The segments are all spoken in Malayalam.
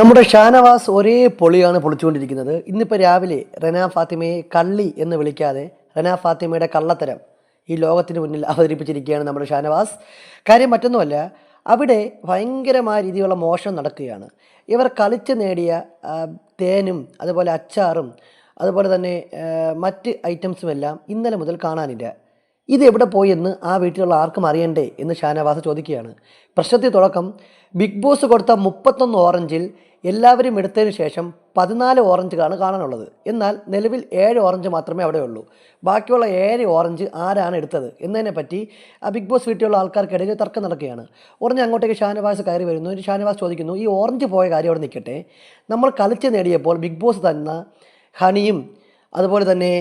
നമ്മുടെ ഷാനവാസ് ഒരേ പൊളിയാണ് പൊളിച്ചുകൊണ്ടിരിക്കുന്നത്. ഇന്നിപ്പോൾ രാവിലെ റന ഫാത്തിമയെ കള്ളി എന്ന് വിളിക്കാതെ റന ഫാത്തിമയുടെ കള്ളത്തരം ഈ ലോകത്തിന് മുന്നിൽ അവതരിപ്പിച്ചിരിക്കുകയാണ് നമ്മുടെ ഷാനവാസ്. കാര്യം മറ്റൊന്നുമല്ല അവിടെ ഭയങ്കരമായ രീതിയിലുള്ള മോഷണം നടക്കുകയാണ്. ഇവർ കളിച്ച് നേടിയ തേനും അതുപോലെ അച്ചാറും അതുപോലെ തന്നെ മറ്റ് ഐറ്റംസുമെല്ലാം ഇന്നലെ മുതൽ കാണാനില്ല. ഇത് എവിടെ പോയി എന്ന് ആ വീട്ടിലുള്ള ആർക്കും അറിയണ്ടേ എന്ന് ഷാനവാസ് ചോദിക്കുകയാണ്. പ്രശ്നത്തിൽ തുടക്കം ബിഗ് ബോസ് കൊടുത്ത മുപ്പത്തൊന്ന് ഓറഞ്ചിൽ എല്ലാവരും എടുത്തതിന് ശേഷം പതിനാല് ഓറഞ്ചുകളാണ് കാണാനുള്ളത്. എന്നാൽ നിലവിൽ ഏഴ് ഓറഞ്ച് മാത്രമേ അവിടെ ഉള്ളൂ ബാക്കിയുള്ള ഏഴ് ഓറഞ്ച് ആരാണ് എടുത്തത് എന്നതിനെ പറ്റി ആ ബിഗ് ബോസ് വീട്ടിലുള്ള ആൾക്കാർക്കിടയിൽ തർക്കം നടക്കുകയാണ്. ഉടനെ അങ്ങോട്ടേക്ക് ഷാനവാസ് കയറി വരുന്നു. ഷാനവാസ് ചോദിക്കുന്നു ഈ ഓറഞ്ച് പോയ കാര്യം അവിടെ നിൽക്കട്ടെ. നമ്മൾ കളിച്ച് നേടിയപ്പോൾ ബിഗ് ബോസ് തന്ന ഹണിയും അതുപോലെ തന്നെ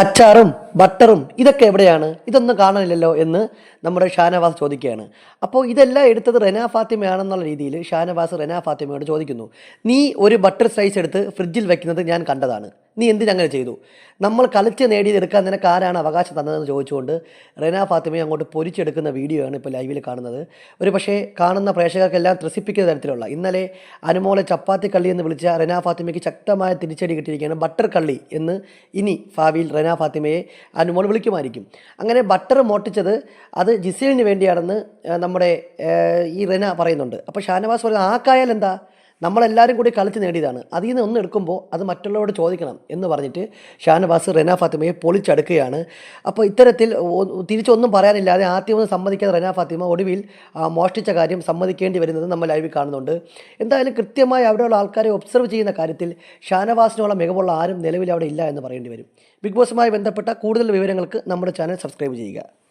അച്ചാറും ബട്ടറും ഇതൊക്കെ എവിടെയാണ്? ഇതൊന്നും കാണാനില്ലല്ലോ എന്ന് നമ്മുടെ ഷാനവാസ് ചോദിക്കുകയാണ്. അപ്പോൾ ഇതെല്ലാം എടുത്തത് റെനാ ഫാത്തിമയാണെന്നുള്ള രീതിയിൽ ഷാനവാസ് റെനാ ഫാത്തിമയോട് ചോദിക്കുന്നു. നീ ഒരു ബട്ടർ സ്ലൈസ് എടുത്ത് ഫ്രിഡ്ജിൽ വെക്കുന്നത് ഞാൻ കണ്ടതാണ്. നീ എന്തിനങ്ങനെ ചെയ്തു? നമ്മൾ കളിച്ച് നേടിയതെടുക്കാൻ നിനക്ക് ആരാണ് അവകാശം തന്നതെന്ന് ചോദിച്ചുകൊണ്ട് റെന ഫാത്തിമയെ അങ്ങോട്ട് പൊരിച്ചെടുക്കുന്ന വീഡിയോ ആണ് ഇപ്പോൾ ലൈവിൽ കാണുന്നത്. ഒരു പക്ഷേ കാണുന്ന പ്രേക്ഷകർക്കെല്ലാം ത്രസിപ്പിക്കുന്ന തരത്തിലുള്ള ഇന്നലെ അനുമോളെ ചപ്പാത്തി കള്ളി എന്ന് വിളിച്ച റെന ഫാത്തിമയ്ക്ക് ശക്തമായ തിരിച്ചടി കിട്ടിയിരിക്കുകയാണ് ബട്ടർ കള്ളി എന്ന് ഇനി ഭാവിയിൽ റെന ഫാത്തിമയെ അനുമോൾ വിളിക്കുമായിരിക്കും. അങ്ങനെ ബട്ടർ മോട്ടിച്ചത് അത് ജിസേലിന് വേണ്ടിയാണെന്ന് നമ്മുടെ ഈ റെന പറയുന്നുണ്ട്. അപ്പോൾ ഷാനവാസ് പറയുന്നത് ആക്കായാൽ എന്താ? നമ്മളെല്ലാവരും കൂടി കളിച്ച് നേടിയതാണ്. അതിൽ നിന്ന് ഒന്ന് എടുക്കുമ്പോൾ അത് മറ്റുള്ളവരോട് ചോദിക്കണം എന്ന് പറഞ്ഞിട്ട് ഷാനവാസ് റെന ഫാത്തിമയെ പൊളിച്ചെടുക്കുകയാണ്. അപ്പോൾ ഇത്തരത്തിൽ തിരിച്ചൊന്നും പറയാനില്ലാതെ ആദ്യം ഒന്ന് സമ്മതിക്കാതെ റെന ഫാത്തിമ ഒടുവിൽ മോഷ്ടിച്ച കാര്യം സമ്മതിക്കേണ്ടി വരുന്നത് നമ്മൾ ലൈവിൽ കാണുന്നുണ്ട്. എന്തായാലും കൃത്യമായി അവിടെയുള്ള ആൾക്കാരെ ഒബ്സർവ് ചെയ്യുന്ന കാര്യത്തിൽ ഷാനവാസിനുള്ള മികവുള്ള ആരും നിലവിൽ അവിടെ ഇല്ല എന്ന് പറയേണ്ടി വരും. ബിഗ് ബോസുമായി ബന്ധപ്പെട്ട കൂടുതൽ വിവരങ്ങൾക്ക് നമ്മുടെ ചാനൽ സബ്സ്ക്രൈബ് ചെയ്യുക.